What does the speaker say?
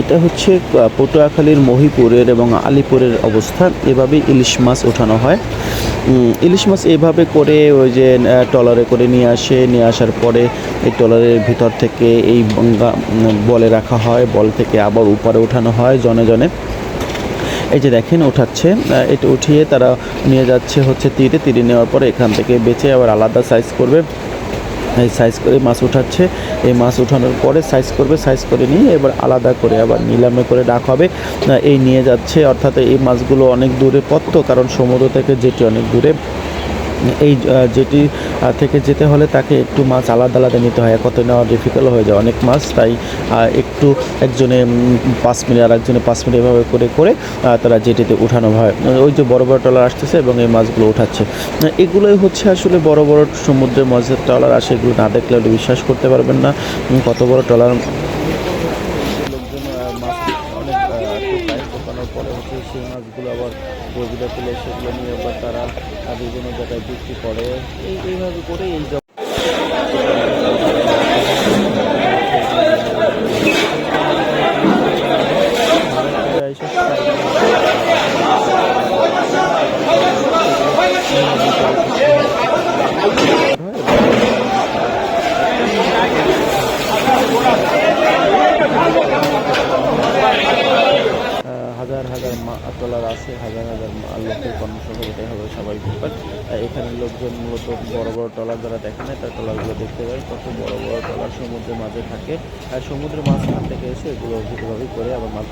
এটা হচ্ছে পটুয়াখালীর মহিপুরের এবং আলিপুরের অবস্থান। এভাবে ইলিশ মাছ ওঠানো হয়। ইলিশ মাছ এভাবে করে ওই যে ট্রলারে করে নিয়ে আসে। নিয়ে আসার পরে এই ট্রলারের ভিতর থেকে এই বলে রাখা হয়। বল থেকে আবার উপরে ওঠানো হয় জনে জনে। এই যে দেখেন, ওঠাচ্ছে। এটা উঠিয়ে তারা নিয়ে যাচ্ছে হচ্ছে তীরে। তীরে নেওয়ার পরে এখান থেকে বেচে আবার আলাদা সাইজ করবে। এই সাইজ করে মাছ উঠাচ্ছে। এই মাছ উঠানোর পরে সাইজ করবে সাইজ করে নিয়ে এবার আলাদা করে আবার নিলামে করে ডাক হবে। এই নিয়ে যাচ্ছে, অর্থাৎ এই মাছগুলো অনেক দূরে পত্ত কারণ সমুদ্র থেকে যেটি অনেক দূরে এই যেটি থেকে যেতে হলে তাকে একটু মাছ আলাদা আলাদা নিতে হয়। একত্রে নেওয়া ডিফিকাল্ট হয়ে যায় অনেক মাছ, তাই একটু একজনে পাঁচ মিনিট আর একজনে পাঁচ মিনিট এভাবে করে করে তারা যেটিতে উঠানো হয়। ওই যে বড় বড় ট্রলার আসতেছে এবং এই মাছগুলো উঠাচ্ছে। এগুলোই হচ্ছে আসলে বড় বড় সমুদ্রের মাছের ট্রলার। আসে এগুলো না দেখলে বিশ্বাস করতে পারবেন না কত বড় ট্রলার লোকজন মাছ অনেক টোকানোর পরে হচ্ছে সেই মাছগুলো আবার বগিটা তুলে সেগুলো নিয়ে আবার তারা বিভিন্ন জায়গায় বিক্রি করে এই এইভাবে করে এই হাজার হাজার মা- ট্রলার আছে হাজার হাজার লোকের কর্মসংখ্যা এটাই হবে সবাই আহ, এখানে লোকজন মূলত বড় বড় ট্রলার যারা দেখে না তার ট্রলারগুলো দেখতে পায় কত বড় বড় ট্রলার সমুদ্রের মাঝে থাকে। আর সমুদ্রের মাঝখান থেকে এসে এগুলো ভিতভাবেই করে আবার মাছ